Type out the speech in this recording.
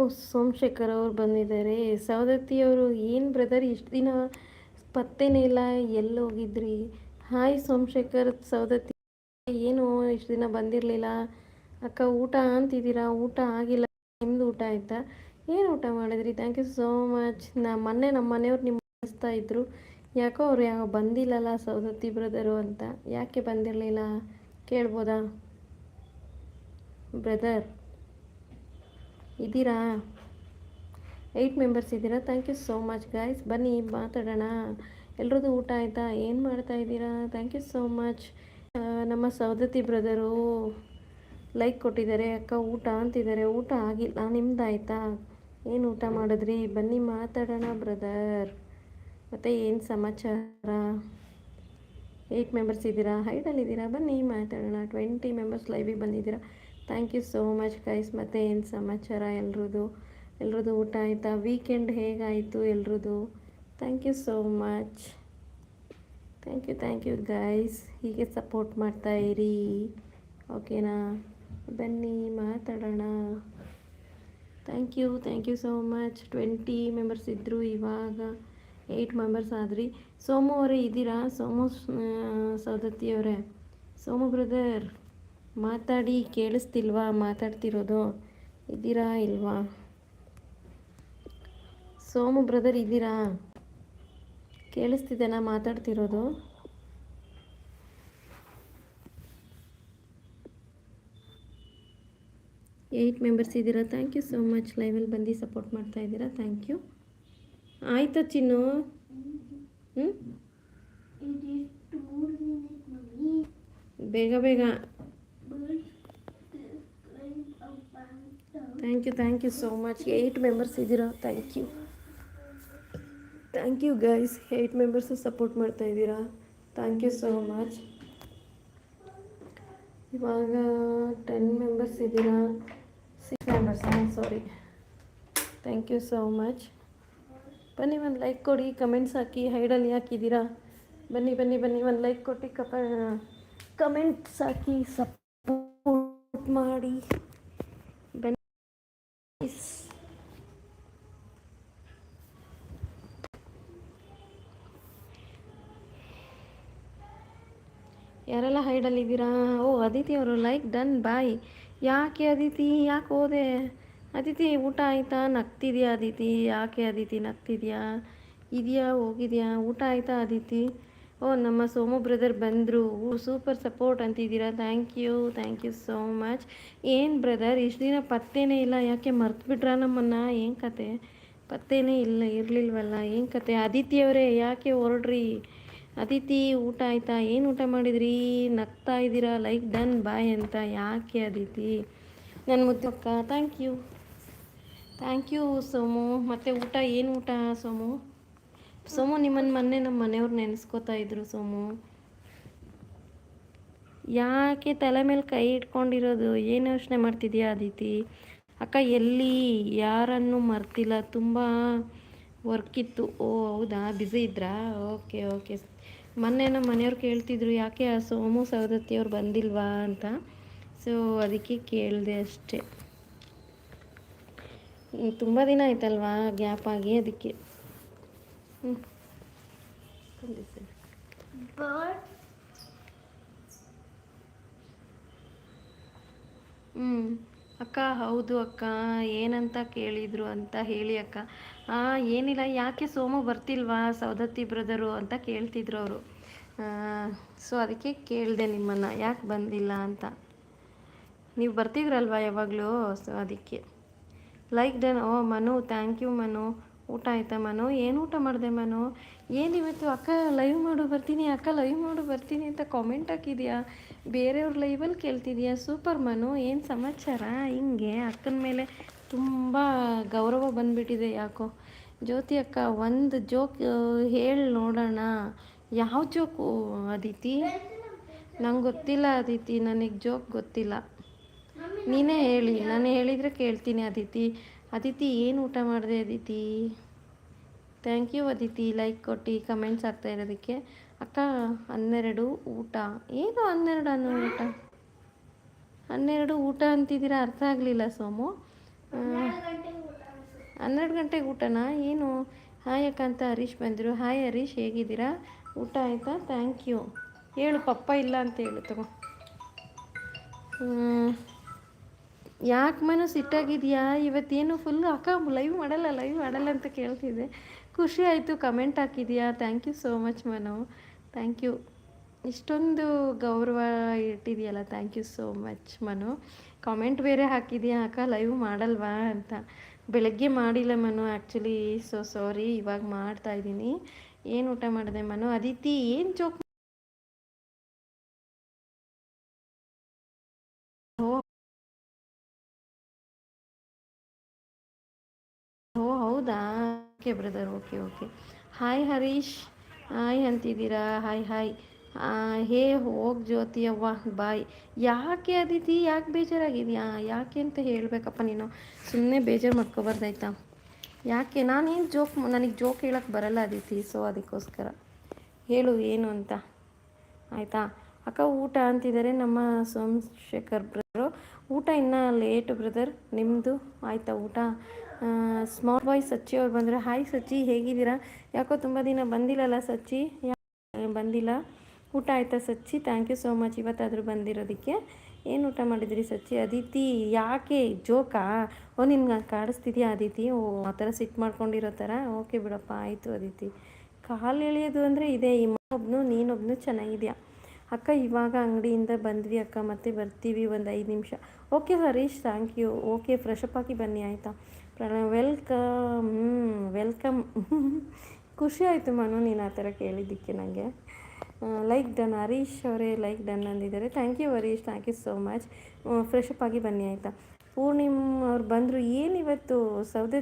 ಓ, ಸೋಮಶೇಖರ್ ಅವ್ರು ಬಂದಿದ್ದಾರೆ. ಸವದತ್ತಿಯವರು ಏನು ಬ್ರದರ್ ಇಷ್ಟು ದಿನ ಪತ್ತೆನೇ ಇಲ್ಲ ಎಲ್ಲಿ ಹೋಗಿದ್ರಿ ಹಾಯ್ ಸೋಮಶೇಖರ್, ಸವದತ್ತಿ ಏನು ಇಷ್ಟು ದಿನ ಬಂದಿರಲಿಲ್ಲ? ಅಕ್ಕ, ಊಟ ಅಂತಿದ್ದೀರಾ? ಊಟ ಆಗಿಲ್ಲ. ನಿಮ್ಮದು ಊಟ ಆಯಿತಾ? ಏನು ಊಟ ಮಾಡಿದ್ರಿ? ಥ್ಯಾಂಕ್ ಯು ಸೋ ಮಚ್ ನಾ, ಮೊನ್ನೆ ನಮ್ಮ ಮನೆಯವ್ರು ನಿಮ್ಮ ಅನಿಸ್ತಾ ಇದ್ರು. ಯಾಕೋ ಅವ್ರು ಯಾವ ಬಂದಿಲ್ಲಲ್ಲ ಸವದತ್ತಿ ಬ್ರದರು ಅಂತ. ಯಾಕೆ ಬಂದಿರಲಿಲ್ಲ? ಕೇಳ್ಬೋದಾ? ಬ್ರದರ್ ಇದ್ದೀರಾ? ಏಯ್ಟ್ ಮೆಂಬರ್ಸ್ ಇದ್ದೀರಾ? Thank you so much guys ಬನ್ನಿ, ಮಾತಾಡೋಣ. ಎಲ್ರದ್ದು ಊಟ ಆಯಿತಾ? ಏನು ಮಾಡ್ತಾ ಇದ್ದೀರಾ? ಥ್ಯಾಂಕ್ ಯು ಸೋ ಮಚ್ ನಮ್ಮ ಸೌದತಿ ಬ್ರದರು ಲೈಕ್ ಕೊಟ್ಟಿದ್ದಾರೆ. ಅಕ್ಕ, ಊಟ ಅಂತಿದ್ದಾರೆ. ಊಟ ಆಗಿಲ್ಲ. ನಿಮ್ದು ಆಯಿತಾ ಏನು ಊಟ ಮಾಡಿದ್ರಿ? ಬನ್ನಿ, ಮಾತಾಡೋಣ ಬ್ರದರ್ ಮತ್ತು ಏನು ಸಮಾಚಾರ? ಏಯ್ಟ್ ಮೆಂಬರ್ಸ್ ಇದ್ದೀರಾ? ಹೈಡಲ್ಲಿದ್ದೀರಾ ಬನ್ನಿ, ಮಾತಾಡೋಣ. ಟ್ವೆಂಟಿ ಮೆಂಬರ್ಸ್ ಲೈವಿಗೆ ಬಂದಿದ್ದೀರಾ? Thank you so much guys ಮತ್ತು ಏನು ಸಮಾಚಾರ ಎಲ್ರದ್ದು? ಎಲ್ರದ್ದು ಊಟ ಆಯಿತಾ? ವೀಕೆಂಡ್ ಹೇಗಾಯಿತು ಎಲ್ರದ್ದು? Thank you so much thank you thank you guys ಹೀಗೆ ಸಪೋರ್ಟ್ ಮಾಡ್ತಾ ಇರಿ. ಓಕೆನಾ ಬನ್ನಿ, ಮಾತಾಡೋಣ. Thank you thank you so much twenty members ಇದ್ದರು ಇವಾಗ. ಏಯ್ಟ್ ಮೆಂಬರ್ಸ್ ಆದ್ರಿ. ಸೋಮು ಅವರೇ ಇದ್ದೀರಾ? ಸೋಮು ಸೌದತ್ತಿಯವರೇ ಸೋಮು ಬ್ರದರ್ ಮಾತಾಡಿ ಕೇಳಿಸ್ತಿಲ್ವಾ? ಮಾತಾಡ್ತಿರೋದು ಇದ್ದೀರಾ ಇಲ್ವಾ? ಸೋಮು ಬ್ರದರ್ ಇದ್ದೀರಾ ಕೇಳಿಸ್ತಿದ್ದೇನಾ ಮಾತಾಡ್ತಿರೋದು? ಏಯ್ಟ್ ಮೆಂಬರ್ಸ್ ಇದ್ದೀರಾ ಥ್ಯಾಂಕ್ ಯು ಸೋ ಮಚ್ ಲೈವಲ್ಲಿ ಬಂದು ಸಪೋರ್ಟ್ ಮಾಡ್ತಾ ಇದ್ದೀರಾ ಥ್ಯಾಂಕ್ ಯು ಆಯಿತು ಚಿನ್ನು? ಹ್ಞೂ ಬೇಗ ಬೇಗ. Thank you thank you so much eight members ಇದ್ದೀರಾ thank you thank you guys eight members support ಮಾಡ್ತಾ ಇದ್ದೀರಾ? ಥ್ಯಾಂಕ್ ಯು ಸೋ ಮಚ್ ಇವಾಗ ಟೆನ್ ಮೆಂಬರ್ಸ್ ಇದ್ದೀರಾ? Six members sorry thank you so much ಬನ್ನಿ, ಒಂದು ಲೈಕ್ ಕೊಡಿ ಕಮೆಂಟ್ಸ್ ಹಾಕಿ ಹೈಡಲ್ಲಿ ಹಾಕಿದ್ದೀರಾ? ಬನ್ನಿ ಬನ್ನಿ ಬನ್ನಿ, ಒಂದು ಲೈಕ್ ಕೊಟ್ಟು, ಕಪ ಕಮೆಂಟ್ಸ್ ಹಾಕಿ ಸಪೋರ್ಟ್ ಮಾಡಿ. ಬನ್ನಿ. ಯಾರೆಲ್ಲ ಹೈಡಲ್ಲಿದ್ದೀರಾ ಓ ಅದಿತಿ ಅವರು ಲೈಕ್ ಡನ್ ಬಾಯ್ ಯಾಕೆ ಅದಿತಿ ಯಾಕೆ ಹೋದೆ? ಅದಿತಿ ಊಟ ಆಯಿತಾ? ನಗ್ತಿದ್ಯಾ ಅದಿತಿ ಯಾಕೆ ಅದಿತಿ ನಗ್ತಿದ್ಯಾ? ಇದೆಯಾ? ಹೋಗಿದ್ಯಾ? ಊಟ ಆಯ್ತಾ ಅದಿತಿ ಓ, ನಮ್ಮ ಸೋಮು ಬ್ರದರ್ ಬಂದರು. Super support ಅಂತಿದ್ದೀರಾ? Thank you thank you so much. ಏನು ಬ್ರದರ್, ಇಷ್ಟು ದಿನ ಪತ್ತೇನೇ ಇಲ್ಲ. ಯಾಕೆ ಮರ್ತುಬಿಟ್ರಾ ನಮ್ಮನ್ನು? ಏನು ಕತೆ? ಪತ್ತೇನೇ ಇಲ್ಲ, ಇರಲಿಲ್ವಲ್ಲ. ಏನು ಕತೆ? ಅದಿತಿಯವರೇ ಯಾಕೆ ಹೊರಡ್ರಿ? ಅದಿತಿ ಊಟ ಆಯಿತಾ? ಏನು ಊಟ ಮಾಡಿದ್ರಿ? ನಗ್ತಾ ಇದ್ದೀರಾ? ಲೈಕ್ ಡನ್ ಬಾಯ್ ಅಂತ. ಯಾಕೆ ಅದಿತಿ ನನ್ನ ಮುದ್ದಕ್ಕ thank you. Thank you Somu. ಮತ್ತು ಊಟ, ಏನು ಊಟ ಸೋಮು? ಸೋಮು ನಿಮ್ಮನ್ನು ಮೊನ್ನೆ ನಮ್ಮ ಮನೆಯವ್ರು ನೆನೆಸ್ಕೋತಾ ಇದ್ರು ಸೋಮು. ಯಾಕೆ ತಲೆ ಮೇಲೆ ಕೈ ಇಟ್ಕೊಂಡಿರೋದು? ಏನು ಯೋಚನೆ ಮಾಡ್ತಿದ್ಯಾ ಅದಿತಿ? ಅಕ್ಕ, ಎಲ್ಲಿ? ಯಾರನ್ನು ಮರ್ತಿಲ್ಲ. ತುಂಬ ವರ್ಕ್ ಇತ್ತು. ಓ, ಹೌದಾ? ಬ್ಯುಸಿ ಇದ್ರಾ? Okay okay. ಮೊನ್ನೆ ನಮ್ಮ ಮನೆಯವ್ರು ಕೇಳ್ತಿದ್ರು, ಯಾಕೆ ಆ ಸೋಮು ಸವದತ್ತಿಯವ್ರು ಬಂದಿಲ್ವಾ ಅಂತ. ಸೊ, ಅದಕ್ಕೆ ಕೇಳಿದೆ ಅಷ್ಟೇ. ತುಂಬ ದಿನ ಆಯ್ತಲ್ವಾ ಗ್ಯಾಪ್ ಆಗಿ ಅದಕ್ಕೆ. ಹ್ಞೂ ಹ್ಞೂ ಅಕ್ಕ ಹೌದು ಅಕ್ಕ. ಏನಂತ ಕೇಳಿದ್ರು ಅಂತ ಹೇಳಿ ಅಕ್ಕ. ಆ ಏನಿಲ್ಲ ಯಾಕೆ ಸೋಮು ಬರ್ತಿಲ್ವಾ ಸೌದತ್ತಿ ಬ್ರದರು ಅಂತ ಕೇಳ್ತಿದ್ರು ಅವರು. ಸೊ ಅದಕ್ಕೆ ಕೇಳಿದೆ ನಿಮ್ಮನ್ನು. ಯಾಕೆ ಬಂದಿಲ್ಲ ಅಂತ. ನೀವು ಬರ್ತಿದ್ರಲ್ವಾ ಯಾವಾಗಲೂ? ಸೊ ಅದಕ್ಕೆ. ಲೈಕ್ ಡನ್ ಓ ಮನು ಥ್ಯಾಂಕ್ ಯು ಮನು. ಊಟ ಆಯ್ತಾ ಮನು? ಏನು ಊಟ ಮಾಡಿದೆ ಮನು? ಏನಿವತ್ತು ಅಕ್ಕ ಲೈವ್ ಮಾಡು ಬರ್ತೀನಿ, ಅಕ್ಕ ಲೈವ್ ಮಾಡು ಬರ್ತೀನಿ ಅಂತ ಕಾಮೆಂಟ್ ಹಾಕಿದ್ಯಾ? ಬೇರೆಯವ್ರ ಲೈವಲ್ಲಿ ಕೇಳ್ತಿದ್ಯಾ? ಸೂಪರ್ ಮನು, ಏನು ಸಮಾಚಾರ? ಹಿಂಗೆ ಅಕ್ಕನ ಮೇಲೆ ತುಂಬ ಗೌರವ ಬಂದುಬಿಟ್ಟಿದೆ ಯಾಕೋ. ಜ್ಯೋತಿ ಅಕ್ಕ, ಒಂದು ಜೋಕ್ ಹೇಳಿ ನೋಡೋಣ. ಯಾವ ಜೋಕು ಅದಿತಿ ನಂಗೆ ಗೊತ್ತಿಲ್ಲ ಅದಿತಿ ನನಗೆ ಜೋಕ್ ಗೊತ್ತಿಲ್ಲ. ನೀನೇ ಹೇಳಿ, ನಾನು ಹೇಳಿದರೆ ಕೇಳ್ತೀನಿ ಅದಿತಿ ಅದಿತಿ, ಏನು ಊಟ ಮಾಡಿದೆ Aditi? Thank you Aditi like ಕೊಟ್ಟು ಕಮೆಂಟ್ಸ್ ಆಗ್ತಾ ಇರೋದಕ್ಕೆ. ಅಕ್ಕ, ಹನ್ನೆರಡು ಊಟ. ಏನು ಹನ್ನೆರಡು ಅನ್ನೋ ಊಟ? ಹನ್ನೆರಡು ಊಟ ಅಂತಿದ್ದೀರಾ? ಅರ್ಥ ಆಗಲಿಲ್ಲ ಸೋಮು. ಹನ್ನೆರಡು ಗಂಟೆಗೆ ಊಟನಾ? ಏನು? ಹಾಯ್ ಅಕ್ಕ ಅಂತ ಹರೀಶ್ ಬಂದರು. ಹಾಯ್ ಹರೀಶ್, ಹೇಗಿದ್ದೀರಾ? ಊಟ ಆಯಿತಾ? ಥ್ಯಾಂಕ್ ಯು ಹೇಳು, ಪಪ್ಪ ಇಲ್ಲ ಅಂತ ಹೇಳು, ತಗೋ. ಯಾಕೆ ಮನು ಸಿಟ್ಟಾಗಿದೆಯಾ ಇವತ್ತೇನು ಫುಲ್ ಅಕ್ಕ ಲೈವ್ ಮಾಡಲ್ಲ ಲೈವ್ ಮಾಡಲ್ಲ ಅಂತ ಕೇಳ್ತಿದ್ದೆ. ಖುಷಿ ಆಯಿತು comment ಹಾಕಿದ್ಯಾ? Thank you so much Manu. Thank you ಇಷ್ಟೊಂದು ಗೌರವ ಇಟ್ಟಿದೆಯಲ್ಲ thank you so much Manu. Comment ಬೇರೆ ಹಾಕಿದ್ಯಾ? ಅಕ್ಕ ಲೈವ್ ಮಾಡಲ್ವಾ ಅಂತ. ಬೆಳಗ್ಗೆ ಮಾಡಿಲ್ಲ, ಮನು ಆ್ಯಕ್ಚುಲಿ ಸೊ ಸಾರಿ ಇವಾಗ ಮಾಡ್ತಾ ಇದ್ದೀನಿ. ಏನು ಊಟ ಮಾಡಿದೆ, ಮನು? ಅದಿತಿ ಏನು ಜೋಕ್ ಹೌದಾ? Okay brother okay okay hi Harish hi ಅಂತಿದ್ದೀರಾ? Hi hi hey, ಹೋಗಿ ಜ್ಯೋತಿ ಅವ್ವ. ಬಾಯ್ ಯಾಕೆ ಅದಿತಿ? ಯಾಕೆ ಬೇಜಾರಾಗಿದೆಯಾ? ಯಾಕೆ ಅಂತ ಹೇಳಬೇಕಪ್ಪ ನೀನು. ಸುಮ್ಮನೆ ಬೇಜಾರು ಮಾಡ್ಕೋಬಾರ್ದಾಯ್ತಾ? ಯಾಕೆ? ನಾನೇನು ಜೋಕ್ ನನಗೆ ಜೋಕ್ ಹೇಳೋಕ್ಕೆ ಬರಲ್ಲ ಅದಿತಿ. ಸೊ ಅದಕ್ಕೋಸ್ಕರ. ಹೇಳು, ಏನು ಅಂತ. ಆಯಿತಾ? ಅಕ್ಕ ಊಟ ಅಂತಿದ್ದಾರೆ ನಮ್ಮ ಸೋಮಶೇಖರ್ ಊಟ ಇನ್ನೂ ಲೇಟು ಬ್ರದರ್ ನಿಮ್ಮದು ಆಯಿತಾ ಊಟ? ಸ್ಮಾಲ್ ಬಾಯ್ ಸಚ್ಚಿ ಅವ್ರು ಬಂದರೆ. ಹಾಯ್ ಸಚ್ಚಿ, ಹೇಗಿದ್ದೀರಾ? ಯಾಕೋ ತುಂಬ ದಿನ ಬಂದಿಲ್ಲಲ್ಲ ಸಚ್ಚಿ? ಬಂದಿಲ್ಲ. ಊಟ ಆಯಿತಾ Sachi? Thank you so much ಇವತ್ತಾದರೂ ಬಂದಿರೋದಕ್ಕೆ. ಏನು ಊಟ ಮಾಡಿದ್ರಿ ಸಚ್ಚಿ? ಅದಿತಿ ಯಾಕೆ? ಜೋಕಾ? ಓ, ನಿನ್ಗೆ ಕಾಡಿಸ್ತಿದ್ಯಾ ಅದಿತಿ ಓ, ಆ ಥರ ಸಿಟ್ಟು ಮಾಡ್ಕೊಂಡಿರೋ ಥರ? ಓಕೆ ಬಿಡಪ್ಪ, ಆಯಿತು ಅದಿತಿ ಕಾಲು ಎಳೆಯೋದು ಅಂದರೆ ಇದೆ. ಇಮ್ಮ ಒಬ್ಬನು ನೀನೊಬ್ಬನು ಚೆನ್ನಾಗಿದೆಯಾ? ಅಕ್ಕ, ಇವಾಗ ಅಂಗಡಿಯಿಂದ ಬಂದ್ವಿ ಅಕ್ಕ, ಮತ್ತೆ ಬರ್ತೀವಿ ಒಂದು ಐದು ನಿಮಿಷ. Okay Harish thank you okay fresh up ಆಗಿ ಬನ್ನಿ, ಆಯಿತಾ? ವೆಲ್ಕಮ್ ವೆಲ್ಕಮ್ ಖುಷಿ ಆಯಿತು ಮನು, ನೀನು ಆ ಥರ ಕೇಳಿದ್ದಕ್ಕೆ ನನಗೆ ಲೈಕ್ ಡನ್ ಹರೀಶ್ ಅವರೇ like done ಅಂದಿದ್ದಾರೆ. Thank you Harish thank you so much fresh up ಆಗಿ ಬನ್ನಿ, ಆಯಿತಾ? ಪೂರ್ಣಿಮ್ ಅವ್ರು ಬಂದರು ಏನಿವತ್ತು ಸೌದೆ